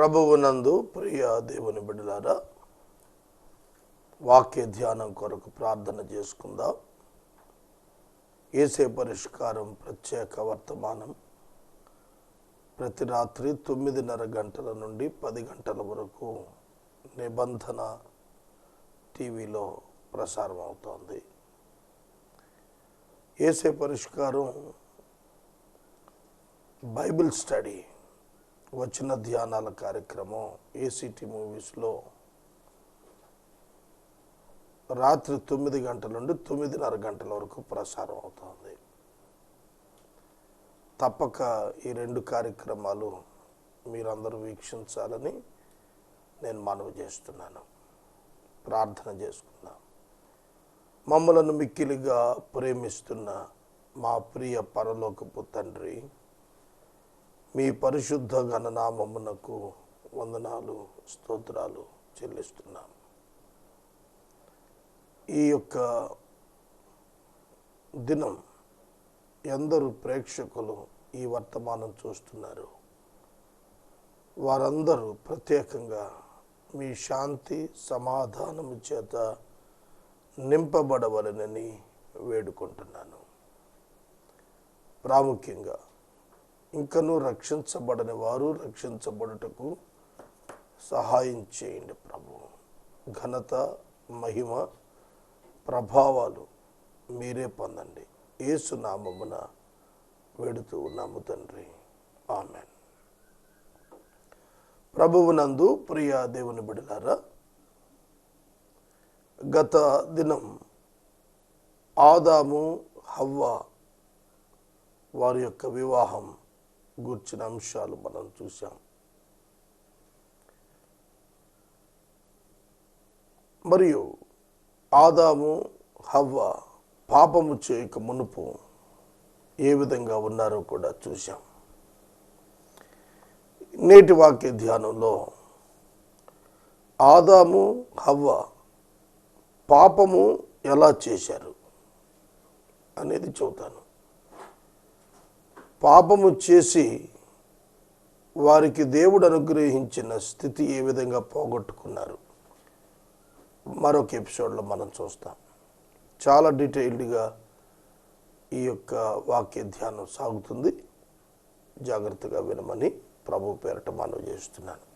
ప్రభువునందు ప్రియ దేవుని బిడ్డలారా వాక్య ధ్యానం కొరకు ప్రార్థన చేసుకుందాం. ఏసే పరిష్కారం ప్రత్యేక వర్తమానం. ప్రతి రాత్రి తొమ్మిదిన్నర గంటల నుండి పది గంటల వరకు నిబంధన టీవీలో ప్రసారం అవుతోంది. ఏసే పరిష్కారం బైబిల్ స్టడీ వచ్చిన ధ్యానాల కార్యక్రమం ఏసీటీ మూవీస్లో రాత్రి తొమ్మిది గంటల నుండి తొమ్మిదిన్నర గంటల వరకు ప్రసారం అవుతుంది. తప్పక ఈ రెండు కార్యక్రమాలు మీరందరూ వీక్షించాలని నేను మనవి చేస్తున్నాను. ప్రార్థన చేసుకున్నాను మమ్మలను మిక్కిలిగా ప్రేమిస్తున్న మా ప్రియ పరలోకపు తండ్రి మీ పరిశుద్ధ గణనామమునకు వందనాలు స్తోత్రాలు చెల్లిస్తున్నాం ఈ యొక్క దినం ఎందరు ప్రేక్షకులు ఈ వర్తమానం చూస్తున్నారు? వారందరూ ప్రత్యేకంగా మీ శాంతి సమాధానము చేత నింపబడవలనని వేడుకుంటున్నాను. ప్రాముఖ్యంగా ఇంకనూ రక్షించబడని వారు రక్షించబడుటకు సహాయం చేయండి ప్రభు. ఘనత మహిమ ప్రభావాలు మీరే పొందండి. ఏసు నామమున వేడుతూ ఉన్నాము తండ్రి. ఆమెన్. ప్రభువునందు ప్రియ దేవుని బిడలారా గత దినం ఆదాము హవ్వ వారి యొక్క వివాహం గూర్చిన అంశాలు మనం చూసాం మరియు ఆదాము హవ్వ పాపము చేయక మునుపు ఏ విధంగా ఉన్నారో కూడా చూశాం. నేటి వాక్య ధ్యానంలో ఆదాము హవ్వ పాపము ఎలా చేశారు అనేది చెబుతాను. పాపము చేసి వారికి దేవుడు అనుగ్రహించిన స్థితి ఏ విధంగా పోగొట్టుకున్నారు? మరొక ఎపిసోడ్లో మనం చూస్తాం. చాలా డీటెయిల్డ్గా ఈ యొక్క వాక్య ధ్యానం సాగుతుంది. జాగ్రత్తగా వినమని ప్రభు పేరట మనవి చేస్తున్నాను.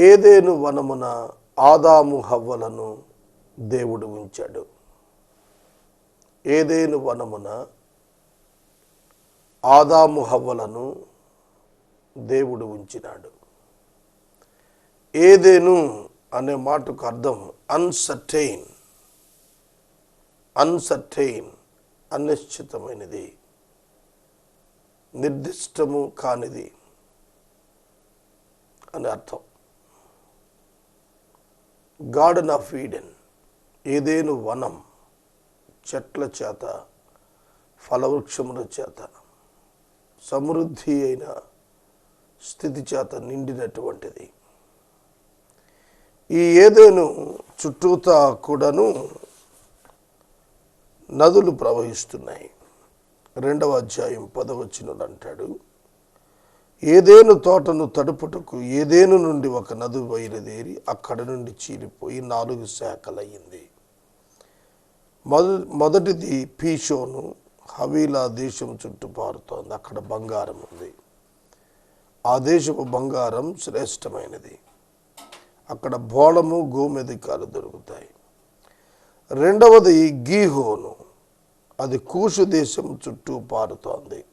ఏదేను వనమున ఆదాము హవ్వలను దేవుడు ఉంచాడు. ఏదేను వనమున ఆదాము హవ్వలను దేవుడు ఉంచినాడు. ఏదేను అనే మాటకు అర్థం అన్సర్టైన్ అన్సర్టైన్ అనిశ్చితమైనది. నిర్దిష్టము కానిది అని అర్థం. గార్డెన్ ఆఫ్ ఈడెన్ ఏదేను వనం చెట్ల చేత ఫలవృక్షముల చేత. సమృద్ధి అయిన స్థితి చేత నిండినటువంటిది. ఈ ఏదేను చుట్టూతా కూడాను నదులు ప్రవహిస్తున్నాయి. రెండవ అధ్యాయం పదవచనులు అంటాడు ఏదేను తోటను తడుపుటకు ఏదేను నుండి ఒక నది బయలుదేరి అక్కడ నుండి చీలిపోయి నాలుగు శాఖలయ్యింది. మొద మొదటిది పీషోను హవీలా దేశం చుట్టూ పారుతోంది. అక్కడ బంగారం ఉంది. ఆ దేశపు బంగారం శ్రేష్టమైనది. అక్కడ బోళము గోమెదికాలు దొరుకుతాయి. రెండవది గీహోను. అది కూషు దేశం చుట్టూ పారుతోంది.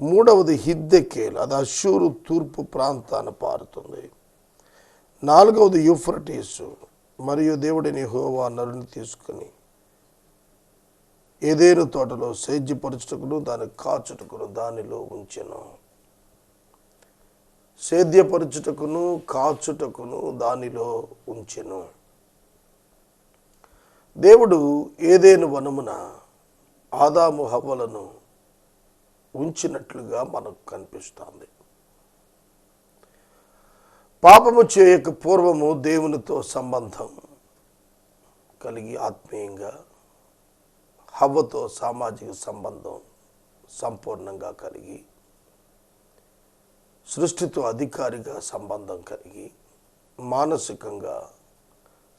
మూడవది హిద్దెకేల్. అది అశూరు తూర్పు ప్రాంతాన పారుతుంది. నాలుగవది యూఫ్రటీసు. మరియు దేవుడిని హోవా నరుని తీసుకుని ఏదేను తోటలో సేద్యపరచుటకును దాని కాచుటకును దానిలో ఉంచెను. సేద్యపరచుటకును కాచుటకును దానిలో ఉంచెను. దేవుడు ఏదేను వనమున ఆదాము హవ్వలను ఉంచినట్లుగా మనకు కనిపిస్తుంది. పాపము చేయక పూర్వము దేవునితో సంబంధం కలిగి ఆత్మీయంగా హవ్వతో సామాజిక సంబంధం సంపూర్ణంగా కలిగి సృష్టితో అధికారిగా సంబంధం కలిగి మానసికంగా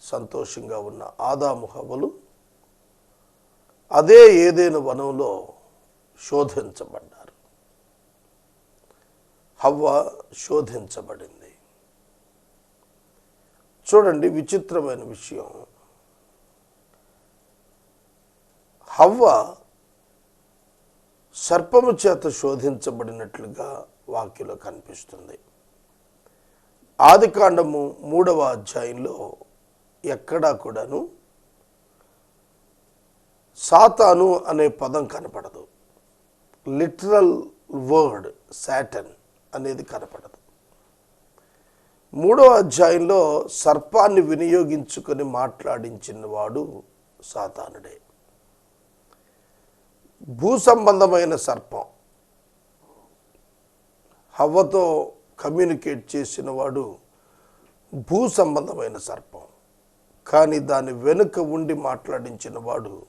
సంతోషంగా ఉన్న ఆదాము హవలు అదే ఏదైనా వనంలో శోధించబడ్డారు. హవ్వ శోధించబడింది. చూడండి విచిత్రమైన విషయం. హవ్వ సర్పము చేత శోధించబడినట్లుగా వాక్యలో కనిపిస్తుంది. ఆది కాండము మూడవ అధ్యాయంలో ఎక్కడా కూడాను సాతాను అనే పదం కనపడదు. లిటరల్ వర్డ్ శాటన్ అనేది కనపడదు. మూడో అధ్యాయంలో సర్పాన్ని వినియోగించుకొని మాట్లాడించిన వాడు సాతానుడే. భూ సంబంధమైన సర్పం. హవ్వతో కమ్యూనికేట్ చేసిన వాడు భూ సంబంధమైన సర్పం. కానీ దాని వెనుక ఉండి మాట్లాడించిన వాడు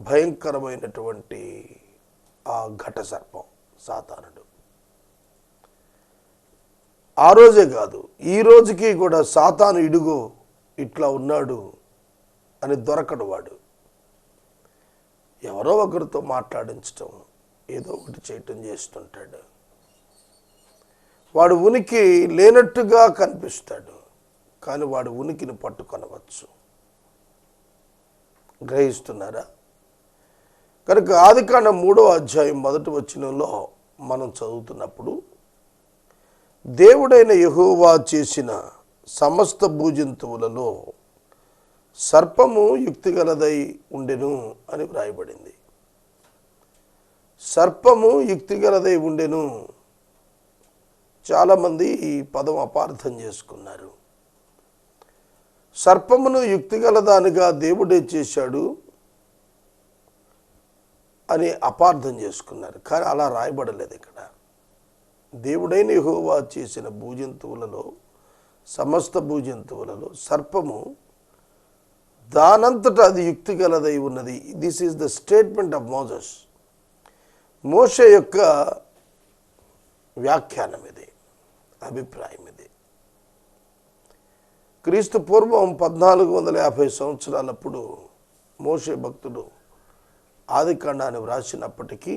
భయంకరమైనటువంటి ఆ ఘట సర్పం సాతానుడు ఆ రోజే కాదు ఈ రోజుకి కూడా సాతాను ఇడుగు ఇట్లా ఉన్నాడు అని దొరకడు వాడు. ఎవరో ఒకరితో మాట్లాడించటం ఏదో ఒకటి చేయటం చేస్తుంటాడు. వాడు ఉనికి లేనట్టుగా కనిపిస్తాడు కానీ వాడు ఉనికిని పట్టుకొనవచ్చు. గ్రహిస్తున్నారా? కనుక ఆదికాండ మూడో అధ్యాయం మొదటి వచ్చినలో మనం చదువుతున్నప్పుడు దేవుడైన యహోవా చేసిన సమస్త భూజంతువులలో సర్పము యుక్తిగలదై ఉండెను అని వ్రాయబడింది. సర్పము యుక్తిగలదై ఉండెను. చాలామంది ఈ పదం అపార్థం చేసుకున్నారు. సర్పమును యుక్తిగలదానిగా దేవుడే చేశాడు అని అపార్థం చేసుకున్నారు. కానీ అలా రాయబడలేదు ఇక్కడ. దేవుడైన హోవా చేసిన భూజంతువులలో సమస్త భూజంతువులలో సర్పము దానంతట అది యుక్తి గలదై ఉన్నది. This is the statement of Moses మోష యొక్క వ్యాఖ్యానం ఇది అభిప్రాయం ఇది క్రీస్తు పూర్వం పద్నాలుగు వందల యాభై సంవత్సరాలప్పుడు మోషే భక్తుడు ఆదికాండాన్ని వ్రాసినప్పటికీ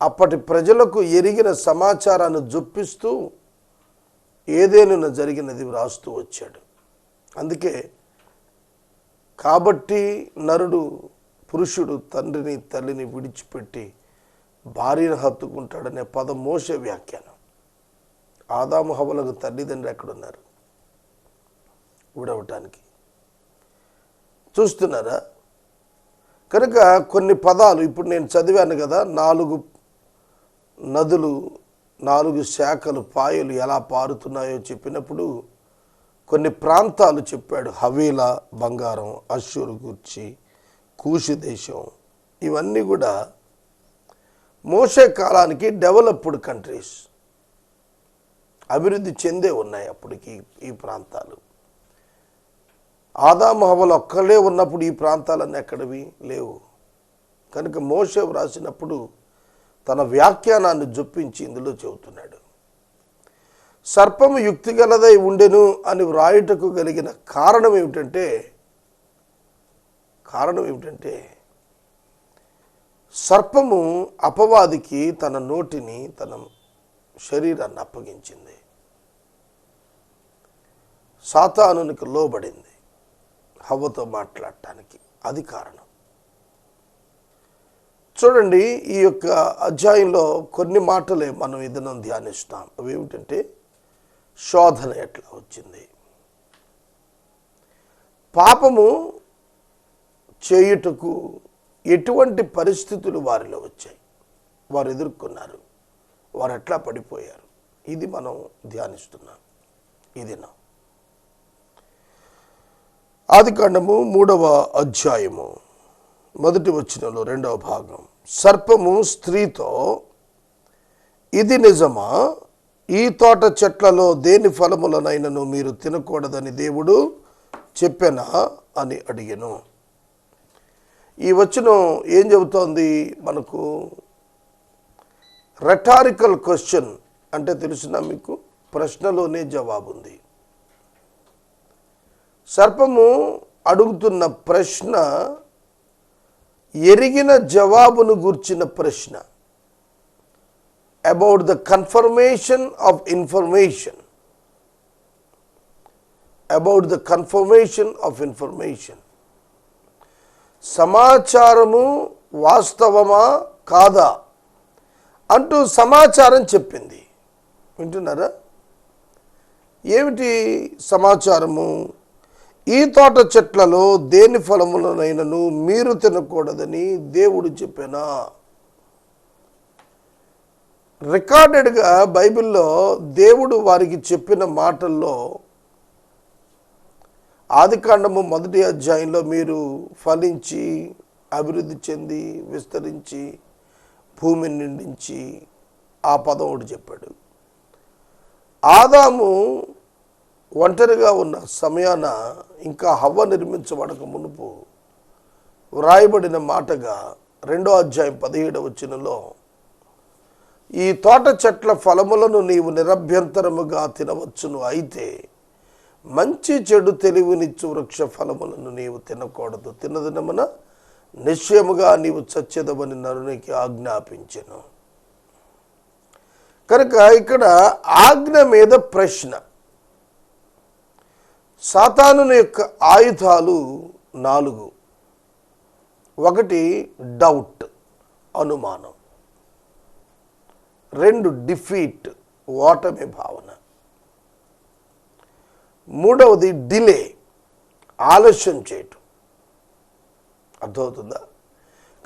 అప్పటి ప్రజలకు ఎరిగిన సమాచారాన్ని జొప్పిస్తూ ఏదేనున జరిగినది వ్రాస్తూ వచ్చాడు. అందుకే కాబట్టి నరుడు పురుషుడు తండ్రిని తల్లిని విడిచిపెట్టి భార్యను హత్తుకుంటాడనే పదం మోసే వ్యాఖ్యానం. ఆదాము హవలకు తల్లిదండ్రులు ఎక్కడున్నారు? విడవటానికి. చూస్తున్నారా? కనుక కొన్ని పదాలు ఇప్పుడు నేను చదివాను కదా నాలుగు నదులు నాలుగు శాఖలు పాయలు ఎలా పారుతున్నాయో చెప్పినప్పుడు కొన్ని ప్రాంతాలు చెప్పాడు. హవీలా బంగారం అశ్షూరు గుర్చి కూషి దేశం. ఇవన్నీ కూడా మోసే కాలానికి డెవలప్డ్ కంట్రీస్. అభివృద్ధి చెందే ఉన్నాయి అప్పటికి ఈ ప్రాంతాలు. ఆదా హవలు ఒక్కళ్ళే ఉన్నప్పుడు ఈ ప్రాంతాలన్నీ ఎక్కడవి? లేవు. కనుక మోసే వ్రాసినప్పుడు తన వ్యాఖ్యానాన్ని జొప్పించి ఇందులో చెబుతున్నాడు. సర్పము యుక్తిగలదై ఉండెను అని వ్రాయుటకు కలిగిన కారణం ఏమిటంటే కారణం ఏమిటంటే సర్పము అపవాదికి తన నోటిని తన శరీరాన్ని అప్పగించింది. సాతానునికి లోబడింది హవ్వతో మాట్లాడటానికి. అది కారణం. చూడండి ఈ యొక్క అధ్యాయంలో కొన్ని మాటలే మనం ఇదనం ధ్యానిస్తాం. అవి ఏమిటంటే శోధన ఎట్లా వచ్చింది? పాపము చేయుటకు ఎటువంటి పరిస్థితులు వారిలో వచ్చాయి? వారు ఎదుర్కొన్నారు. వారు ఎట్లా పడిపోయారు? ఇది మనం ధ్యానిస్తున్నాం ఇది నా ఆదికాండము మూడవ అధ్యాయము మొదటి వచ్చినలో రెండవ భాగం. సర్పము స్త్రీతో ఇది నిజమా? ఈ తోట చెట్లలో దేని ఫలములనైనను మీరు తినకూడదని దేవుడు చెప్పెనా అని అడిగాను. ఈ వచనం ఏం చెబుతోంది? మనకు రెటారికల్ క్వశ్చన్ అంటే తెలిసిన మీకు? ప్రశ్నలోనే జవాబు ఉంది సర్పము అడుగుతున్న ప్రశ్న ఎరిగిన జవాబును గూర్చిన ప్రశ్న. About the confirmation of information about the confirmation of information సమాచారము వాస్తవమా కాదా? అంటూ సమాచారం చెప్పింది. వింటున్నారా? ఏమిటి సమాచారము? ఈ తోట చెట్లలో దేని ఫలములనైనను మీరు తినకూడదని దేవుడు చెప్పినా? రికార్డెడ్గా బైబిల్లో దేవుడు వారికి చెప్పిన మాటల్లో ఆదికాండము మొదటి అధ్యాయంలో మీరు ఫలించి అభివృద్ధి చెంది విస్తరించి భూమిని నిండించి ఆ పదం ఒకటి చెప్పాడు. ఆదాము ఒంటరిగా ఉన్న సమయాన ఇంకా హవ్వ నిర్మించబడక మునుపు వ్రాయబడిన మాటగా రెండో అధ్యాయం పదిహేడవ వచ్చినలో ఈ తోట చెట్ల ఫలములను నీవు నిరభ్యంతరముగా తినవచ్చును. అయితే మంచి చెడు తెలివినిచ్చు వృక్ష ఫలములను నీవు తినకూడదు. తినదినమున నిశ్చయముగా నీవు చచ్చేదమని నరునికి ఆజ్ఞాపించెను. కనుక ఇక్కడ ఆజ్ఞ మీద ప్రశ్న. సాతాను యొక్క ఆయుధాలు నాలుగు. ఒకటి డౌట్ అనుమానం. రెండు డిఫీట్ ఓటమి భావన. మూడవది డిలే ఆలస్యం చేయటం. అర్థమవుతుందా?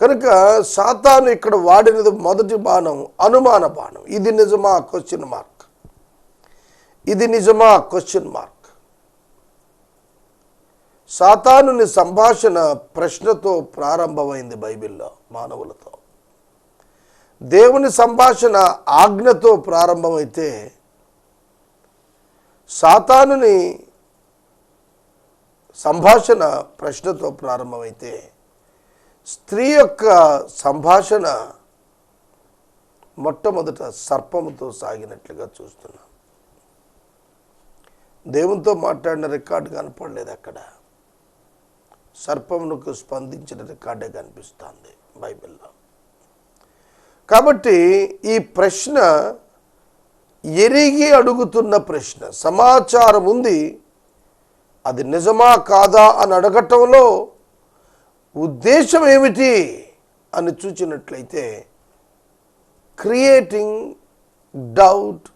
కనుక సాతాను ఇక్కడ వాడినది మొదటి బాణం అనుమాన బాణం. ఇది నిజమా? క్వశ్చన్ మార్క్ ఇది నిజమా? క్వశ్చన్ మార్క్ సాతానుని సంభాషణ ప్రశ్నతో ప్రారంభమైంది బైబిల్లో మానవులతో. దేవుని సంభాషణ ఆజ్ఞతో ప్రారంభమైతే సాతానుని సంభాషణ ప్రశ్నతో ప్రారంభమైతే స్త్రీ యొక్క సంభాషణ మొట్టమొదట సర్పముతో సాగినట్లుగా చూస్తున్నాం. దేవునితో మాట్లాడిన రికార్డు కనపడలేదు అక్కడ. సర్పమునకు స్పందించిన రికార్డే కనిపిస్తుంది బైబిల్లో. కాబట్టి ఈ ప్రశ్న ఎరిగి అడుగుతున్న ప్రశ్న సమాచారం ఉంది. అది నిజమా కాదా అని అడగటంలో ఉద్దేశం ఏమిటి అని చూచినట్లయితే creating doubt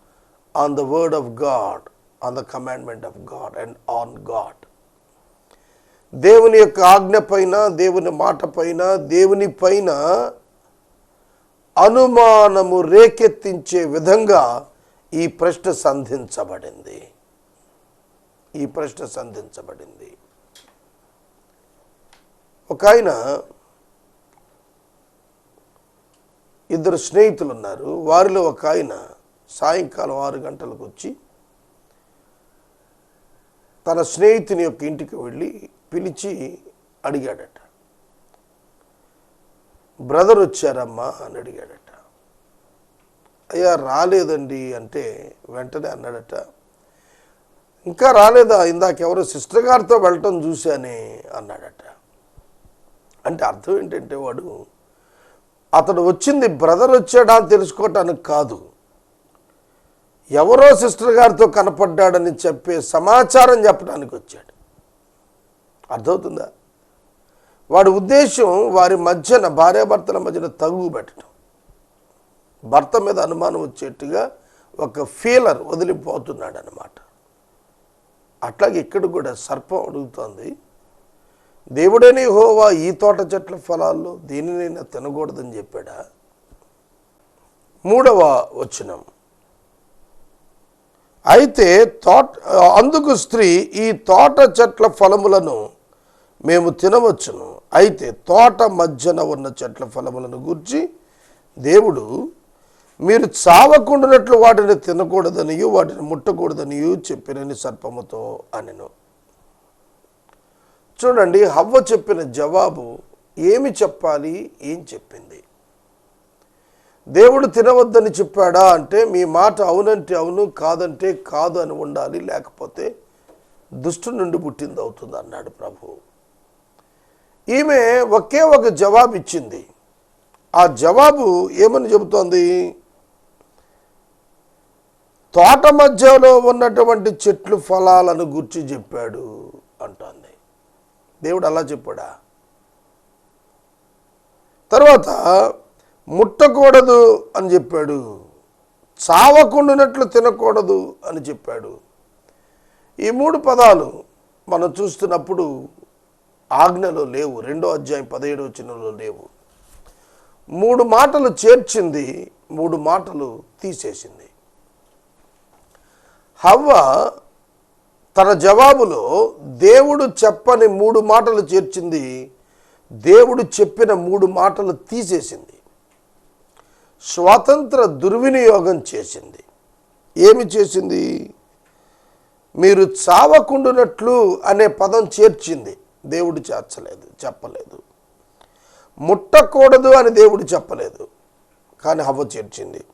on the word of God on the commandment of God and on God దేవుని యొక్క ఆజ్ఞ పైన దేవుని మాట పైన దేవుని పైన అనుమానము రేకెత్తించే విధంగా ఈ ప్రశ్న సంధించబడింది. ఈ ప్రశ్న సంధించబడింది. ఒక ఆయన ఇద్దరు స్నేహితులు ఉన్నారు వారిలో ఒక ఆయన సాయంకాలం ఆరు గంటలకు వచ్చి తన స్నేహితుని యొక్క ఇంటికి వెళ్ళి పిలిచి అడిగాడట. బ్రదర్ వచ్చారమ్మా అని అడిగాడట. అయ్యా రాలేదండి అంటే వెంటనే అన్నాడట. ఇంకా రాలేదా? ఇందాకెవరో సిస్టర్ గారితో వెళ్ళటం చూశానే అన్నాడట. అంటే అర్థం ఏంటంటే వాడు అతడు వచ్చింది బ్రదర్ వచ్చాడా అని తెలుసుకోవటానికి కాదు. ఎవరో సిస్టర్ గారితో కనపడ్డాడని చెప్పే సమాచారం చెప్పడానికి వచ్చాడు. అర్థమవుతుందా? వాడి ఉద్దేశం వారి మధ్యన భార్యాభర్తల మధ్యన తగువ పెట్టడం. భర్త మీద అనుమానం వచ్చేట్టుగా ఒక ఫీలర్ వదిలిపోతున్నాడు అనమాట అట్లాగే ఇక్కడ కూడా సర్పం అడుగుతోంది దేవుడని హోవా ఈ తోట చెట్ల ఫలాల్లో దేనినైనా తినకూడదని చెప్పాడా? మూడవ వచనం. అయితే తోట అందుకు స్త్రీ ఈ తోట చెట్ల ఫలములను మేము తినవచ్చును. అయితే తోట మధ్యన ఉన్న చెట్ల ఫలములను గూర్చి దేవుడు మీరు చావకుండానట్లు వాటిని తినకూడదనియు వాటిని ముట్టకూడదనియు చెప్పినని సర్పముతో అనెను. చూడండి హవ్వ చెప్పిన జవాబు ఏమి చెప్పాలి ఏం చెప్పింది? దేవుడు తినవద్దని చెప్పాడా అంటే మీ మాట అవునంటే అవును కాదంటే కాదు అని ఉండాలి లేకపోతే దుష్టు నుండి పుట్టింది అవుతుంది అన్నాడు ప్రభువు ఈమె ఒకే ఒక జవాబు ఇచ్చింది. ఆ జవాబు ఏమని చెబుతోంది? తోట మధ్యలో ఉన్నటువంటి చెట్లు ఫలాలను గుర్చి చెప్పాడు అంటోంది. దేవుడు అలా చెప్పాడా? తర్వాత ముట్టకూడదు అని చెప్పాడు. చావకుండానట్లు తినకూడదు అని చెప్పాడు. ఈ మూడు పదాలు మనం చూస్తున్నప్పుడు ఆజ్ఞలో లేవు. రెండో అధ్యాయం పదిహేడు వచనంలో లేవు. మూడు మాటలు చేర్చింది మూడు మాటలు తీసేసింది. హవ్వ తన జవాబులో దేవుడు చెప్పని మూడు మాటలు చేర్చింది దేవుడు చెప్పిన మూడు మాటలు తీసేసింది. స్వాతంత్ర దుర్వినియోగం చేసింది. ఏమి చేసింది? మీరు చావకుండునట్లు అనే పదం చేర్చింది. దేవుడు చేర్చలేదు చెప్పలేదు. ముట్టకూడదు అని దేవుడు చెప్పలేదు. కానీ హవ్వ చేర్చింది.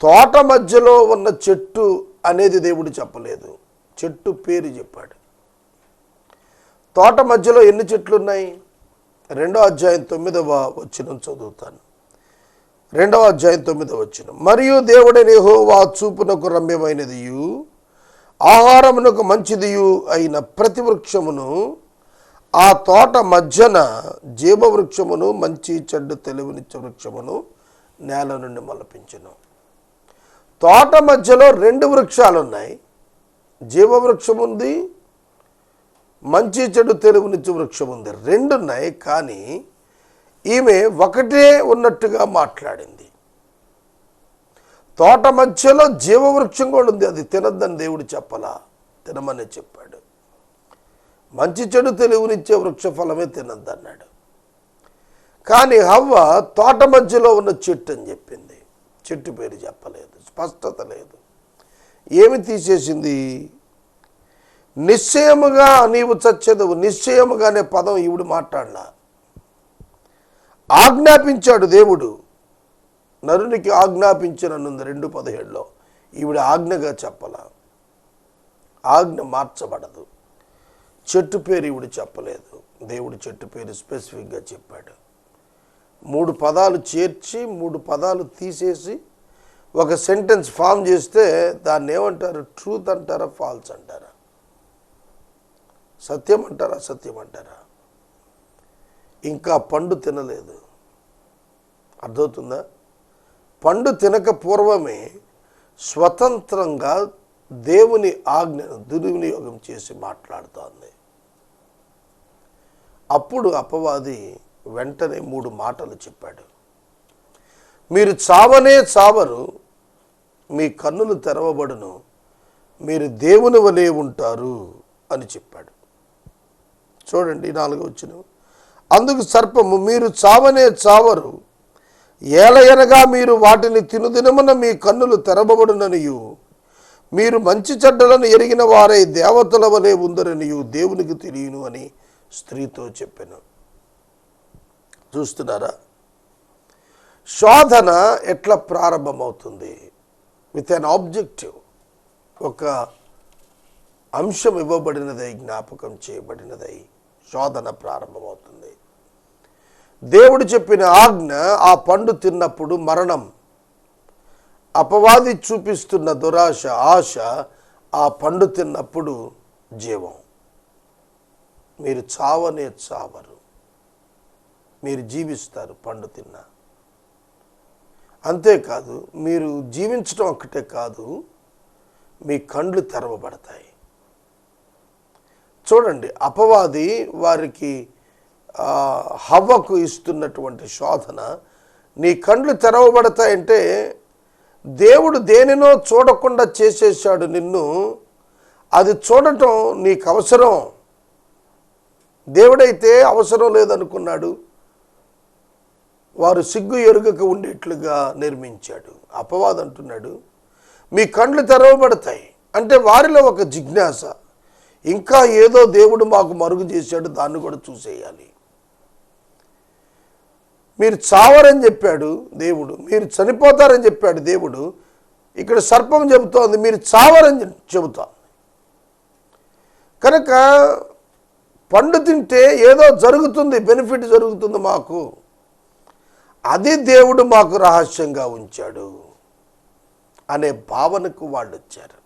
తోట మధ్యలో ఉన్న చెట్టు అనేది దేవుడు చెప్పలేదు. చెట్టు పేరు చెప్పాడు. తోట మధ్యలో ఎన్ని చెట్లు ఉన్నాయి రెండో అధ్యాయం తొమ్మిదవ వచ్చిన చదువుతాను. రెండవ అధ్యాయం తొమ్మిదవ వచ్చిన మరియు దేవుడని హోవా చూపునకు రమ్యమైనదియు ఆహారమునకు మంచిదియు అయిన ప్రతి వృక్షమును ఆ తోట మధ్యన జీవవృక్షమును మంచి చెడ్డు తెలివినిచ్చ వృక్షమును నేల నుండి మలపించను. తోట మధ్యలో రెండు వృక్షాలు ఉన్నాయి జీవవృక్షం ఉంది మంచి చెడు తెలుగునిచ్చు వృక్షం ఉంది రెండు ఉన్నాయి కానీ ఈమె ఒకటే ఉన్నట్టుగా మాట్లాడింది. తోట మధ్యలో జీవవృక్షం కూడా ఉంది. అది తినద్దని దేవుడు చెప్పలా తినమని చెప్పాడు. మంచి చెడు తెలుగునిచ్చే వృక్ష ఫలమే తినద్దన్నాడు కానీ హవ్వ తోట మధ్యలో ఉన్న చెట్టు అని చెప్పింది. చెట్టు పేరు చెప్పలేదు స్పష్టత లేదు. ఏమి తీసేసింది? నిశ్చయముగా నీవు చచ్చేదవు నిశ్చయముగా అనే పదం ఈవిడు మాట్లాడలా ఆజ్ఞాపించాడు దేవుడు. నరునికి ఆజ్ఞాపించననుంది రెండు పదిహేడులో. ఈవిడ ఆజ్ఞగా చెప్పల. ఆజ్ఞ మార్చబడదు. చెట్టు పేరు ఈవిడ చెప్పలేదు. దేవుడు చెట్టు పేరు స్పెసిఫిక్గా చెప్పాడు. మూడు పదాలు చేర్చి మూడు పదాలు తీసేసి ఒక సెంటెన్స్ ఫామ్ చేస్తే దాన్ని ఏమంటారు? ట్రూత్ అంటారా? ఫాల్స్ అంటారా? సత్యం అంటారా? సత్యం అంటారా? ఇంకా పండు తినలేదు. అర్థమవుతుందా? పండు తినక పూర్వమే స్వతంత్రంగా దేవుని ఆజ్ఞను దుర్వినియోగం చేసి మాట్లాడుతోంది. అప్పుడు అపవాది వెంటనే మూడు మాటలు చెప్పాడు. మీరు చావనే చావరు మీ కన్నులు తెరవబడును మీరు దేవుని వలె ఉంటారు అని చెప్పాడు. చూడండి నాలుగు వచ్చిన అందుకు సర్పము మీరు చావనే చావరు ఏలయనగా మీరు వాటిని తినుదినమున మీ కన్నులు తెరవబడుననియు మీరు మంచి చెడ్డలను ఎరిగిన వారే దేవతల వలె ఉందరనియు దేవునికి తెలియను అని స్త్రీతో చెప్పాను. చూస్తున్నారా? శోధన ఎట్లా ప్రారంభమవుతుంది? విత్ అన్ ఆబ్జెక్టివ్ ఒక అంశం ఇవ్వబడినదై జ్ఞాపకం చేయబడినదై శోధన ప్రారంభమవుతుంది. దేవుడు చెప్పిన ఆజ్ఞ ఆ పండు తిన్నప్పుడు మరణం. అపవాది చూపిస్తున్న దురాశ ఆశ ఆ పండు తిన్నప్పుడు జీవం. మీరు చావనే చావరు. మీరు జీవిస్తారు పండు తిన్నా. అంతేకాదు మీరు జీవించడం ఒక్కటే కాదు మీ కండ్లు తెరవబడతాయి. చూడండి అపవాది వారికి హవ్వకు ఇస్తున్నటువంటి శోధన నీ కండ్లు తెరవబడతాయంటే దేవుడు దేనినో చూడకుండా చేసేసాడు నిన్ను అది చూడటం నీకు అవసరం. దేవుడైతే అవసరం లేదనుకున్నాడు. వారు సిగ్గు ఎరుగక ఉండేట్లుగా నిర్మించాడు. అపవాదం అంటున్నాడు. మీ కండ్లు తెరవబడతాయి. అంటే వారిలో ఒక జిజ్ఞాస. ఇంకా ఏదో దేవుడు మాకు మరుగు చేశాడు దాన్ని కూడా చూసేయాలి. మీరు చావరని చెప్పాడు దేవుడు. మీరు చనిపోతారని చెప్పాడు దేవుడు. ఇక్కడ సర్పం చెబుతోంది మీరు చావరని చెబుతా కనుక పండు తింటే ఏదో జరుగుతుంది బెనిఫిట్ జరుగుతుంది మాకు. అది దేవుడు మాకు రహస్యంగా ఉంచాడు అనే భావనకు వాళ్ళు వచ్చారు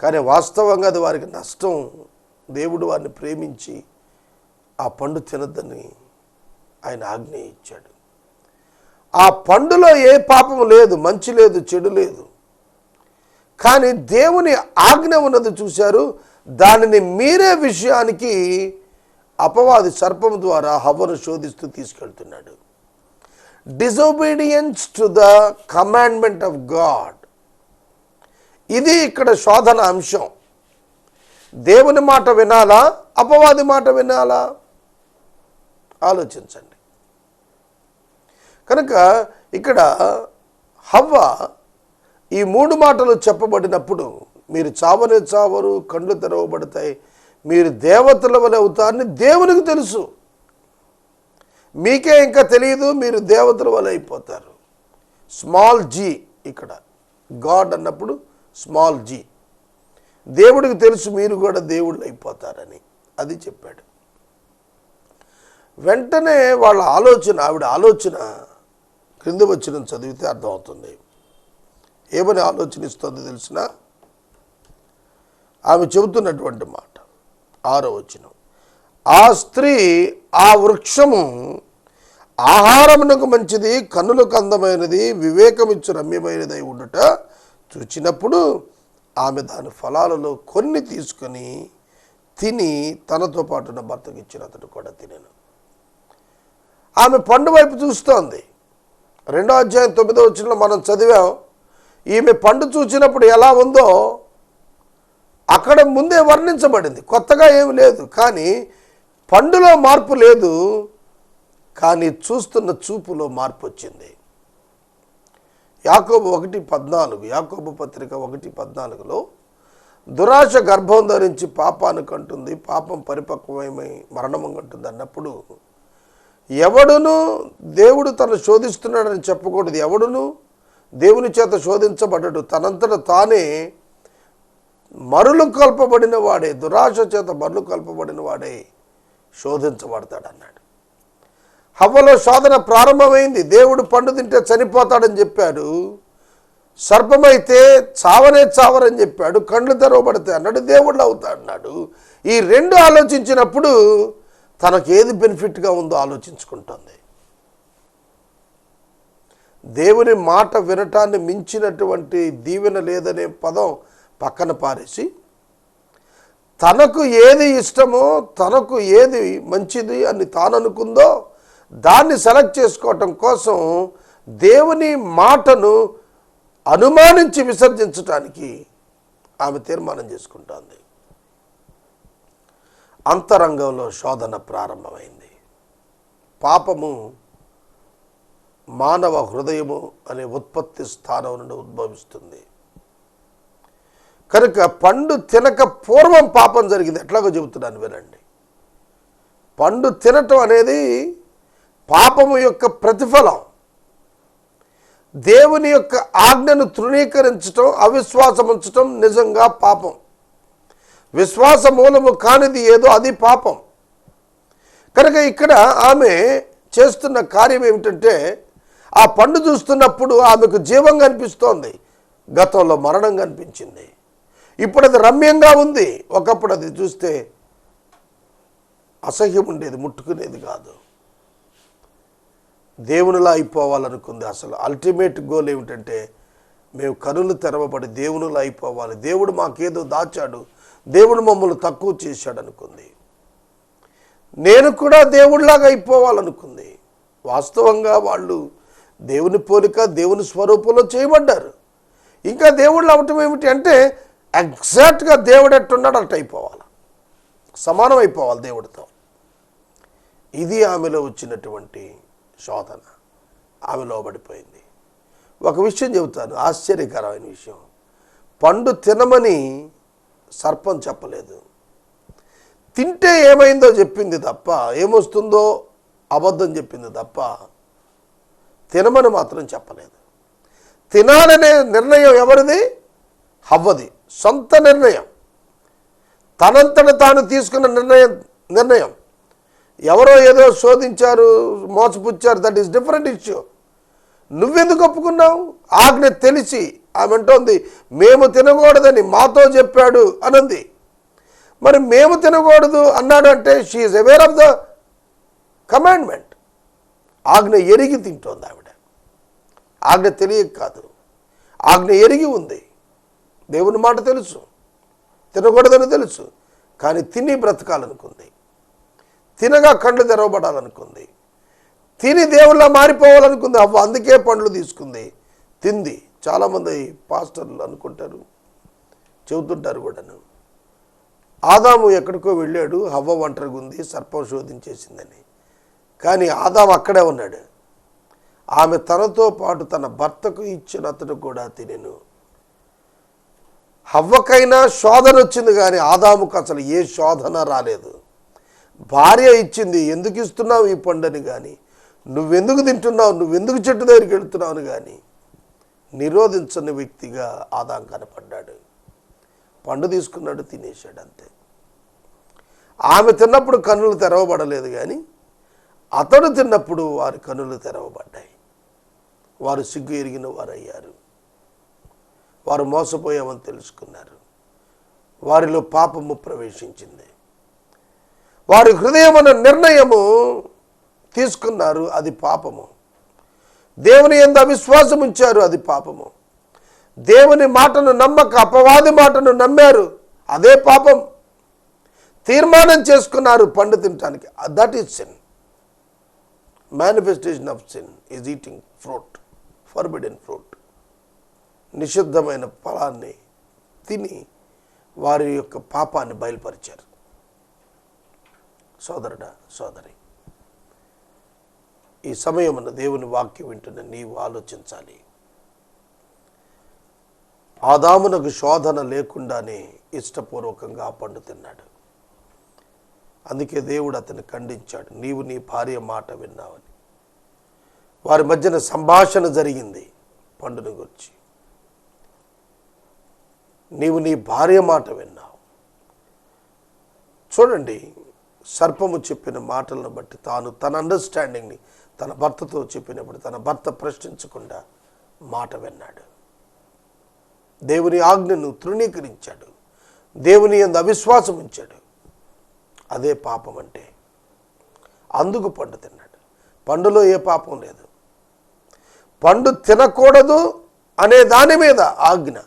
కానీ వాస్తవంగా అది వారికి నష్టం. దేవుడు వారిని ప్రేమించి ఆ పండు తినద్దని ఆయన ఆజ్ఞ ఇచ్చాడు ఆ పండులో ఏ పాపం లేదు మంచి లేదు చెడు లేదు. కానీ దేవుని ఆజ్ఞ ఉన్నది చూశారు దానిని మీరే విషయానికి అపవాది సర్పం ద్వారా హవ్వను శోధిస్తూ తీసుకెళ్తున్నాడు. Disobedience to the commandment of God ఇది ఇక్కడ శోధన అంశం. దేవుని మాట వినాలా? అపవాది మాట వినాలా? ఆలోచించండి. కనుక ఇక్కడ హవ్వ ఈ మూడు మాటలు చెప్పబడినప్పుడు మీరు చావనే చావరు కళ్ళు తెరవబడతాయి. మీరు దేవతల వలె అవుతారని దేవునికి తెలుసు. మీకే ఇంకా తెలియదు మీరు దేవతల వలె అయిపోతారు. స్మాల్ జీ ఇక్కడ. గాడ్ అన్నప్పుడు స్మాల్ జీ దేవుడికి తెలుసు మీరు కూడా దేవుళ్ళు అయిపోతారని. అది చెప్పాడు. వెంటనే వాళ్ళ ఆలోచన ఆవిడ ఆలోచన క్రింద వచ్చిన చదివితే అర్థమవుతుంది. ఏమని ఆలోచనిస్తుంది తెలిసినా? ఆమె చెబుతున్నటువంటి మాట. ఆరో వచనం. ఆ స్త్రీ ఆ వృక్షము ఆహారమునకు మంచిది కన్నులకు అందమైనది వివేకమిచ్చు రమ్యమైనదై ఉండుట చూచినప్పుడు ఆమె దాని ఫలాలలో కొన్ని తీసుకొని తిని తనతో పాటున్న భర్తకి ఇచ్చిన అతడు కూడా తినను. ఆమె పండు వైపు చూస్తోంది. రెండో అధ్యాయం తొమ్మిదో వచ్చిన మనం చదివాం. ఈమె పండు చూసినప్పుడు ఎలా ఉందో అక్కడ ముందే వర్ణించబడింది. కొత్తగా ఏమి లేదు. కానీ పండులో మార్పు లేదు. కానీ చూస్తున్న చూపులో మార్పు వచ్చింది. యాకోబు ఒకటి పద్నాలుగు యాకోబు పత్రిక ఒకటి పద్నాలుగులో దురాశ గర్భం ధరించి పాపాను కంటుంది పాపం పరిపక్వమై మరణము కంటుంది అన్నప్పుడు ఎవడును దేవుడు తను శోధిస్తున్నాడని చెప్పకూడదు. ఎవడును దేవుని చేత శోధించబడ్డడు. తనంతట తానే మరులు కల్పబడిన వాడే దురాశ చేత మరులు కల్పబడిన వాడే శోధించబడతాడన్నాడు. హవ్వలో శోధన ప్రారంభమైంది దేవుడు పండు తింటే చనిపోతాడని చెప్పాడు. సర్పమైతే చావనే చావరని చెప్పాడు కండ్లు తెరవబడితే అన్నాడు దేవుళ్ళు అవుతాడన్నాడు. ఈ రెండు ఆలోచించినప్పుడు తనకు ఏది బెనిఫిట్గా ఉందో ఆలోచించుకుంటుంది. దేవుని మాట వినటాన్ని మించినటువంటి దీవెన లేదనే పదం పక్కన పారేసి తనకు ఏది ఇష్టమో తనకు ఏది మంచిది అని తాను అనుకుందో దాన్ని సెలెక్ట్ చేసుకోవటం కోసం దేవుని మాటను అనుమానించి విసర్జించటానికి ఆమె తీర్మానం చేసుకుంటుంది. అంతరంగంలో శోధన ప్రారంభమైంది. పాపము మానవ హృదయము అనే ఉత్పత్తి స్థానం నుండి ఉద్భవిస్తుంది. కనుక పండు తినక పూర్వం పాపం జరిగింది. ఎట్లాగో చెబుతున్నాను వినండి. పండు తినటం అనేది పాపము యొక్క ప్రతిఫలం. దేవుని యొక్క ఆజ్ఞను తృణీకరించటం అవిశ్వాసం ఉంచటం నిజంగా పాపం. విశ్వాస మూలము కానిది ఏదో అది పాపం. కనుక ఇక్కడ ఆమె చేస్తున్న కార్యం ఏమిటంటే ఆ పండు చూస్తున్నప్పుడు ఆమెకు జీవం కనిపిస్తోంది. గతంలో మరణం కనిపించింది. ఇప్పుడు అది రమ్యంగా ఉంది. ఒకప్పుడు అది చూస్తే అసహ్యం ఉండేది ముట్టుకునేది కాదు. దేవునిలా అయిపోవాలనుకుంది అసలు. అల్టిమేట్ గోల్ ఏమిటంటే మేము కనులు తెరవబడి దేవునిలా అయిపోవాలి. దేవుడు మాకేదో దాచాడు. దేవుడు మమ్మల్ని తక్కువ చేశాడు అనుకుంది నేను కూడా దేవుడిలాగా అయిపోవాలనుకుంది. వాస్తవంగా వాళ్ళు దేవుని పోలిక దేవుని స్వరూపంలో చేయబడ్డారు. ఇంకా దేవుళ్ళు అవటం ఏమిటి అంటే ఎగ్జాక్ట్గా దేవుడు ఎట్టున్నాడు అట్ట అయిపోవాలి. సమానం అయిపోవాలి దేవుడితో. ఇది ఆమెలో వచ్చినటువంటి శోధన. ఆమె లోబడిపోయింది. ఒక విషయం చెబుతాను ఆశ్చర్యకరమైన విషయం. పండు తినమని సర్పం చెప్పలేదు. తింటే ఏమైందో చెప్పింది తప్ప ఏమొస్తుందో అబద్ధం చెప్పింది తప్ప తినమని మాత్రం చెప్పలేదు. తినాలనే నిర్ణయం ఎవరిది? హవ్వది. సొంత నిర్ణయం. తనంతట తాను తీసుకున్న నిర్ణయం నిర్ణయం. ఎవరో ఏదో శోధించారు మోసపుచ్చారు దట్ ఈస్ డిఫరెంట్ ఇష్యూ నువ్వెందుకు ఒప్పుకున్నావు? ఆజ్ఞ తెలిసి ఆమె అంటోంది మేము తినకూడదని మాతో చెప్పాడు అనంది. మరి మేము తినకూడదు అన్నాడు అంటే she is aware of the commandment ఆజ్ఞ ఎరిగి తింటోంది ఆవిడ. ఆజ్ఞ తెలియక కాదు. ఆజ్ఞ ఎరిగి ఉంది. దేవుని మాట తెలుసు. తినకూడదని తెలుసు. కానీ తిని బ్రతకాలనుకుంది. తినగా కళ్ళు తెరవబడాలనుకుంది. తిని దేవుళ్ళ మారిపోవాలనుకుంది. అవ్వ అందుకే పండ్లు తీసుకుంది. తింది. చాలామంది పాస్టర్లు అనుకుంటారు. చెబుతుంటారు కూడాను. ఆదాము ఎక్కడికో వెళ్ళాడు. హవ్వ ఒంటరిగా ఉంది. సర్పం శోధించేసిందని. కానీ ఆదాము అక్కడే ఉన్నాడు. ఆమె తనతో పాటు తన భర్తకు ఇచ్చిన అతడు కూడా తినెను. హవ్వకైనా శోధన వచ్చింది కానీ ఆదాముకు అసలు ఏ శోధన రాలేదు. భార్య ఇచ్చింది ఎందుకు ఇస్తున్నావు ఈ పండుని కానీ నువ్వెందుకు తింటున్నావు? నువ్వెందుకు చెట్టు దగ్గరికి వెళ్తున్నావు అని కానీ నిరోధించని వ్యక్తిగా ఆదాం కనపడ్డాడు. పండు తీసుకున్నాడు తినేశాడు అంతే. ఆమె తిన్నప్పుడు కన్నులు తెరవబడలేదు కానీ అతడు తిన్నప్పుడు వారి కన్నులు తెరవబడ్డాయి. వారు సిగ్గు ఎరిగిన వారు అయ్యారు వారు మోసపోయామని తెలుసుకున్నారు. వారిలో పాపము ప్రవేశించింది. వారి హృదయం నిర్ణయము తీసుకున్నారు అది పాపము. దేవుని ఎందు అవిశ్వాసం ఉంచారు అది పాపము. దేవుని మాటను నమ్మక అపవాది మాటను నమ్మారు అదే పాపం. తీర్మానం చేసుకున్నారు పండు తినటానికి. That is sin manifestation of sin is eating fruit forbidden fruit నిషిద్ధమైన ఫలాన్ని తిని వారి యొక్క పాపాన్ని బయలుపరిచారు. సోదరుడా సోదరి ఈ సమయమున దేవుని వాక్యం వింటున్న నీవు ఆలోచించాలి. ఆదామునకు శోధన లేకుండానే ఇష్టపూర్వకంగా ఆ పండు తిన్నాడు. అందుకే దేవుడు అతన్ని ఖండించాడు నీవు నీ భార్య మాట విన్నావని. వారి మధ్యన సంభాషణ జరిగింది పండుని గురించి. నీవు నీ భార్య మాట విన్నావు. చూడండి సర్పము చెప్పిన మాటలను బట్టి తాను తన అండర్స్టాండింగ్ని తన భర్తతో చెప్పినప్పుడు తన భర్త ప్రశ్నించకుండా మాట విన్నాడు. దేవుని ఆజ్ఞను తృణీకరించాడు. దేవుని ఎందు అవిశ్వాసం ఉంచాడు. అదే పాపం అంటే అందుకు పండు తిన్నాడు. పండులో ఏ పాపం లేదు. పండు తినకూడదు అనే దాని మీద ఆజ్ఞ.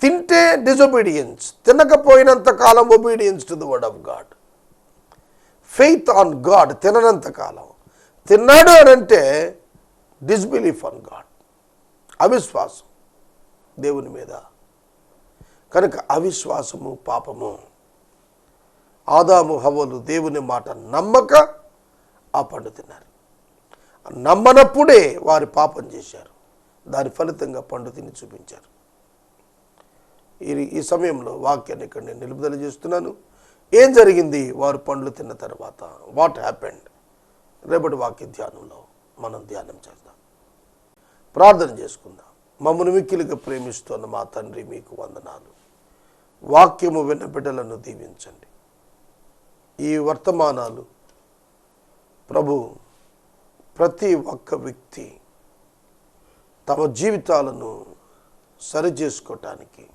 తింటే డిజొబీడియన్స్ తినకపోయినంత కాలం obedience to the word of God faith on God తిననంత కాలం. తిన్నాడు అని అంటే డిస్బిలీఫ్ ఆన్ గాడ్ అవిశ్వాసం దేవుని మీద. కనుక అవిశ్వాసము పాపము. ఆదాము హవలు దేవుని మాట నమ్మక ఆ పండు తిన్నారు. నమ్మనప్పుడే వారి పాపం చేశారు. దాని ఫలితంగా పండు తిని చూపించారు. ఈ ఈ సమయంలో వాక్యాన్ని ఇక్కడ నేను నిలుపుదల చేస్తున్నాను. ఏం జరిగింది? వారు పండ్లు తిన్న తర్వాత. వాట్ హ్యాపెండ్ రేపటి వాక్య ధ్యానంలో మనం ధ్యానం చేద్దాం. ప్రార్థన చేసుకుందాం. మమ్మల్ని మిక్కిలిగా ప్రేమిస్తున్న మా తండ్రి మీకు వందనాలు. వాక్యము విన్న బిడ్డలను దీవించండి. ఈ వర్తమానాలు ప్రభు ప్రతి ఒక్క వ్యక్తి తమ జీవితాలను సరిచేసుకోవటానికి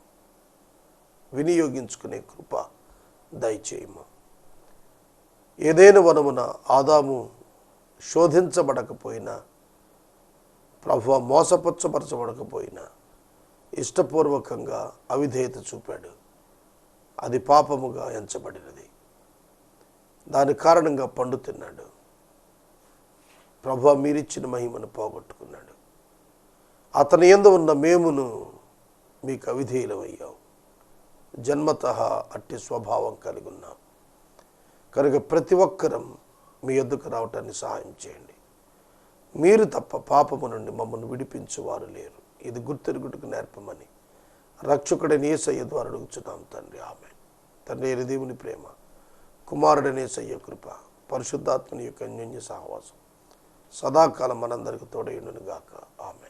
వినియోగించుకునే కృప దయచేయము. ఏదైనా వనమున ఆదాము శోధించబడకపోయినా ప్రభు మోసపుచ్చపరచబడకపోయినా ఇష్టపూర్వకంగా అవిధేయత చూపాడు. అది పాపముగా ఎంచబడినది. దాని కారణంగా పండు తిన్నాడు. ప్రభు మీరిచ్చిన మహిమను పోగొట్టుకున్నాడు. అతని ఎందు ఉన్న మేమును మీకు అవిధేయులమయ్యావు జన్మత అట్టి స్వభావం కలిగి ఉన్నాం కనుక ప్రతి ఒక్కరం మీ ఎద్దుకు రావటాన్ని సహాయం చేయండి. మీరు తప్ప పాపము నుండి మమ్మల్ని విడిపించేవారు లేరు. ఇది గుర్తెరుగుటకు నేర్పమని రక్షకుడని ఏసయ్య ద్వారా అడుగుచున్నాం తండ్రి. ఆమె తండ్రి అయిన దేవుని ప్రేమ కుమారుడనే సయ్య కృప పరిశుద్ధాత్మని యొక్క అన్యోన్య సహవాసం సదాకాలం మనందరికి తోడైండును గాక ఆమె